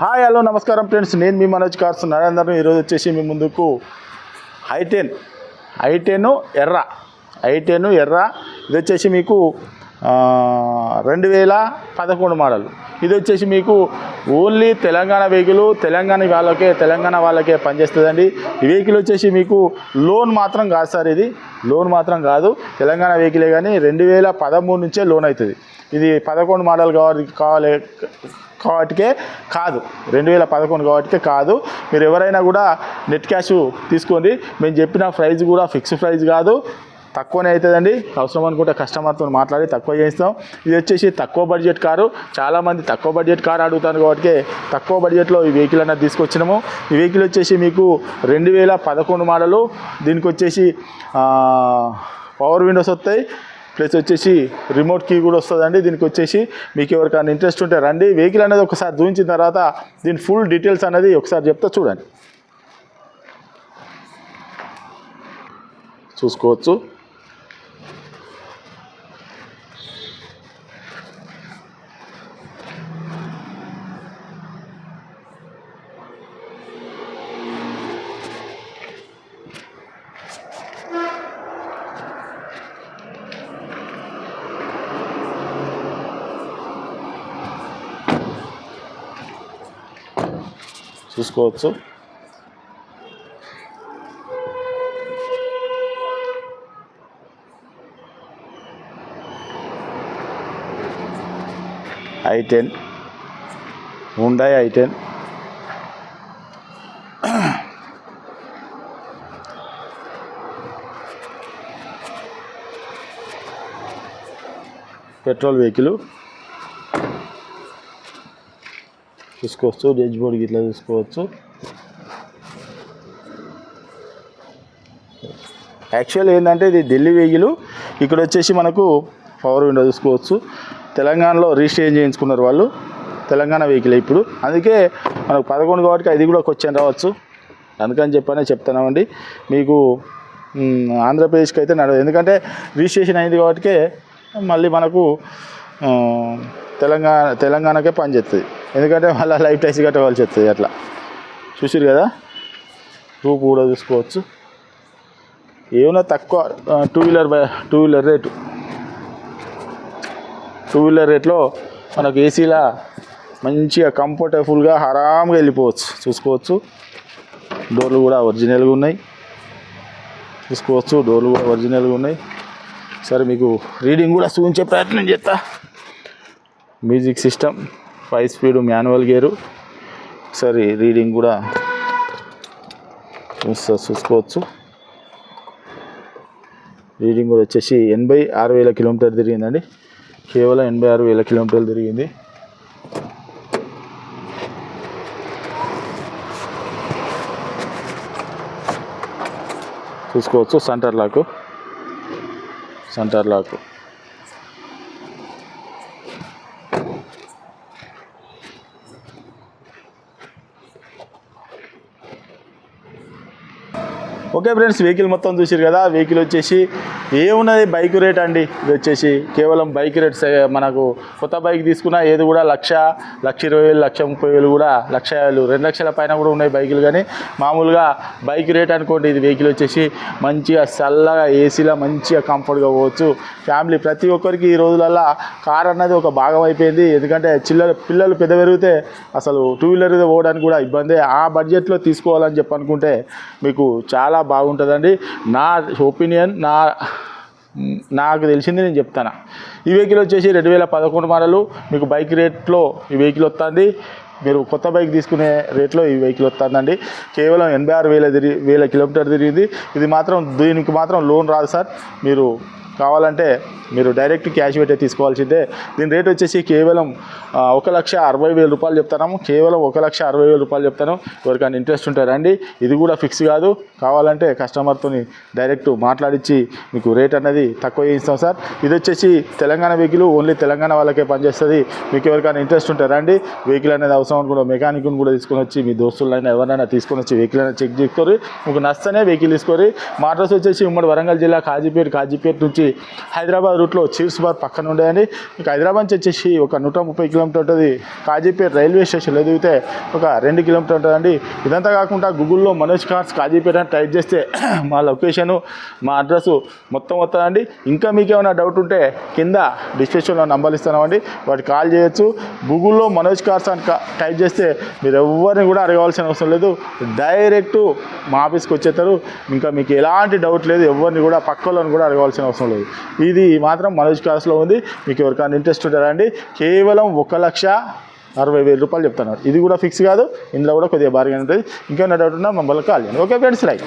Hi hello నమస్కారం friends. నేను మీ Manoj cars Narender ఈరోజు వచ్చేసి మీ ముందుకు ఐటెన్ ఐటెన్ ఎర్ర. ఐటెన్ ఎర్ర. ఇది వచ్చేసి మీకు రెండు వేల పదకొండు మోడల్. ఇది వచ్చేసి మీకు ఓన్లీ తెలంగాణ వెహికల్ తెలంగాణ వాళ్ళకే తెలంగాణ వాళ్ళకే పనిచేస్తుందండి. ఈ వెహికల్ వచ్చేసి మీకు లోన్ మాత్రం కాదు సార్ ఇది. లోన్ మాత్రం కాదు. తెలంగాణ వెహికలే కానీ రెండు వేల పదమూడు నుంచే లోన్ అవుతుంది. ఇది పదకొండు మోడల్ కావాలి కావాలి కాబట్టికే కాదు. రెండు వేల పదకొండు కాబట్టికే కాదు. మీరు ఎవరైనా కూడా నెట్ క్యాష్ తీసుకోండి. మేము చెప్పిన ప్రైస్ కూడా ఫిక్స్ ప్రైస్ కాదు. తక్కువనే అవుతుందండి. అవసరం అనుకుంటే కస్టమర్తో మాట్లాడి తక్కువ చేస్తాం ఇది వచ్చేసి తక్కువ బడ్జెట్ కారు. చాలామంది తక్కువ బడ్జెట్ కారు అడుగుతారు కాబట్టి తక్కువ బడ్జెట్లో ఈ వెహికల్ అనేది తీసుకొచ్చినాము. ఈ వెహికల్ వచ్చేసి మీకు రెండు వేల పదకొండు మోడలు. దీనికి వచ్చేసి పవర్ విండోస్ వస్తాయి. ప్లస్ వచ్చేసి రిమోట్ కీ కూడా వస్తుందండి. దీనికి వచ్చేసి మీకు ఎవరికైనా ఇంట్రెస్ట్ ఉంటే రండి. వెహికల్ అనేది ఒకసారి చూపించిన తర్వాత దీని ఫుల్ డీటెయిల్స్ అనేది ఒకసారి చెప్తా చూడండి. చూసుకోవచ్చు. చూసుకోవచ్చు. I ten. Hyundai I ten. Petrol vehicle. చూసుకోవచ్చు డెజ్ బోర్డ్ ఇట్లా చూసుకోవచ్చు యాక్చువల్ ఏంటంటే ఇది ఢిల్లీ వెహికల్. ఇక్కడ వచ్చేసి మనకు పవర్ విండో చూసుకోవచ్చు తెలంగాణలో రిజిస్ట్రేషన్ చేయించుకున్నారు వాళ్ళు. తెలంగాణ వెహికల్ ఇప్పుడు. అందుకే మనకు పదకొండు కాబట్టి అది కూడా క్వశ్చన్ రావచ్చు. అందుకని చెప్పనే చెప్తున్నామండి. మీకు ఆంధ్రప్రదేశ్కి అయితే నడవదు ఎందుకంటే రిజిస్ట్రేషన్ అయింది కాబట్టి మళ్ళీ మనకు తెలంగాణ తెలంగాణకే పనిచేస్తుంది ఎందుకంటే మళ్ళీ లైఫ్ టైస్ కట్టవలసి వస్తుంది అట్లా. చూసిరు కదా? రూపు కూడా చూసుకోవచ్చు. ఏమైనా తక్కువ two wheeler two wheeler rate. Two wheeler రేట్లో మనకు ఏసీలా మంచిగా కంఫర్టబుల్గా ఆరామ్గా వెళ్ళిపోవచ్చు. చూసుకోవచ్చు. డోర్లు కూడా ఒరిజినల్గా ఉన్నాయి. చూసుకోవచ్చు డోర్లు కూడా ఒరిజినల్గా ఉన్నాయి. సరే మీకు రీడింగ్ కూడా చూపించే ప్రయత్నం చేస్తా. Music system. Five speed manual gear. ఒకసారి రీడింగ్ కూడా చూస్తా చూసుకోవచ్చు. రీడింగ్ కూడా వచ్చేసి ఎనభై ఆరు వేల కిలోమీటర్ తిరిగిందండి. కేవలం ఎనభై ఆరు వేల కిలోమీటర్లు తిరిగింది. చూసుకోవచ్చు centre lock. Centre lock. Okay friends vehicle మొత్తం చూసారు కదా వెహికల్ వచ్చేసి ఏమున్నది? బైక్ రేట్ అండి. ఇది వచ్చేసి కేవలం బైక్ రేట్స్ మనకు కొత్త బైక్ తీసుకున్నా ఏది కూడా లక్ష లక్ష ఇరవై వేలు లక్ష ముప్పై వేలు కూడా లక్ష వేలు రెండు లక్షల పైన కూడా ఉన్నాయి బైకులు. కానీ మామూలుగా బైక్ రేట్ అనుకోండి ఇది వెహికల్ వచ్చేసి మంచిగా చల్లగా ఏసీలో మంచిగా కంఫర్ట్గా పోవచ్చు. ఫ్యామిలీ ప్రతి ఒక్కరికి ఈ రోజులల్లో కార్ అన్నది ఒక భాగం అయిపోయింది. ఎందుకంటే చిల్లర పిల్లలు పెద్ద పెరిగితే అసలు టూ వీలర్ పోవడానికి కూడా ఇబ్బంది. ఆ బడ్జెట్లో తీసుకోవాలని చెప్పి అనుకుంటే మీకు చాలా బాగుంటుందండి. నా ఒపీనియన్ నా నాకు తెలిసింది నేను చెప్తాను. ఈ వెహికల్ వచ్చేసి రెండు వేల పదకొండు మోడలు. మీకు బైక్ రేట్లో ఈ వెహికల్ వస్తుంది. మీరు కొత్త బైక్ తీసుకునే రేట్లో ఈ వెహికల్ వస్తుందండి. కేవలం ఎనభై ఆరు వేల తిరిగి వేల కిలోమీటర్ తిరిగింది. ఇది మాత్రం దీనికి మాత్రం లోన్ రాదు సార్. మీరు కావాలంటే మీరు డైరెక్ట్ క్యాష్ పెట్టే తీసుకోవాల్సిందే. దీని రేట్ వచ్చేసి కేవలం ఒక లక్ష అరవై వేల రూపాయలు చెప్తాను. కేవలం ఒక లక్ష అరవై వేల రూపాయలు చెప్తాను. ఎవరికైనా ఇంట్రెస్ట్ ఉంటే రండి. ఇది కూడా ఫిక్స్ కాదు. కావాలంటే కస్టమర్తో డైరెక్ట్ మాట్లాడించి మీకు రేట్ అనేది తక్కువ చేయిస్తాం సార్. ఇది వచ్చేసి తెలంగాణ వెహికల్ ఓన్లీ తెలంగాణ వాళ్ళకే పనిచేస్తుంది. మీకు ఎవరికైనా ఇంట్రెస్ట్ ఉంటే రండి. వెహికల్ అనేది అవసరం అనుకున్న మెకానిక్ని కూడా తీసుకొని వచ్చి మీ దోస్తులైనా ఎవరైనా తీసుకొని వచ్చి వెహికల్ అనేది చెక్ చేసుకోరు. మీకు నచ్చనే వెహికల్ తీసుకోరు. మా అడ్రస్ వచ్చేసి ఉమ్మడి వరంగల్ జిల్లా కాజీపేట కాజీపేట నుంచి హైదరాబాద్ రూట్లో చీర్స్ బార్ పక్కన ఉండేయండి. మీకు హైదరాబాద్ నుంచి వచ్చేసి ఒక నూట ముప్పై కిలోమీటర్ ఉంటుంది. కాజీపేట రైల్వే స్టేషన్లో ఎదిగితే ఒక రెండు కిలోమీటర్ ఉంటుందండి. ఇదంతా కాకుండా గూగుల్లో మనోజ్ కార్స్ కాజీపేట అని టైప్ చేస్తే మా లొకేషను మా అడ్రస్ మొత్తం వస్తుందండి. ఇంకా మీకు ఏమైనా డౌట్ ఉంటే కింద డిస్క్రిప్షన్లో నంబర్లు ఇస్తున్నామండి వాటికి కాల్ చేయొచ్చు. గూగుల్లో మనోజ్ కార్స్ అని టైప్ చేస్తే మీరు ఎవరిని కూడా అడగవలసిన అవసరం లేదు. డైరెక్ట్ మా ఆఫీస్కి వచ్చేస్తారు. ఇంకా మీకు ఎలాంటి డౌట్ లేదు ఎవరిని కూడా పక్క వాళ్ళని కూడా అడగవలసిన అవసరం లేదు. ఇది మాత్రం మనోజ్ క్లాస్లో ఉంది. మీకు ఎవరికైనా ఇంట్రెస్ట్ ఉంటారా అండి కేవలం ఒక లక్ష అరవై వేల రూపాయలు చెప్తున్నారు. ఇది కూడా ఫిక్స్ కాదు. ఇందులో కూడా కొద్దిగా బార్గెన్ ఉంటుంది. ఇంకేమైనా డౌట్ ఉన్నా మమ్మల్ని కాల్ చేయండి. Okay friends right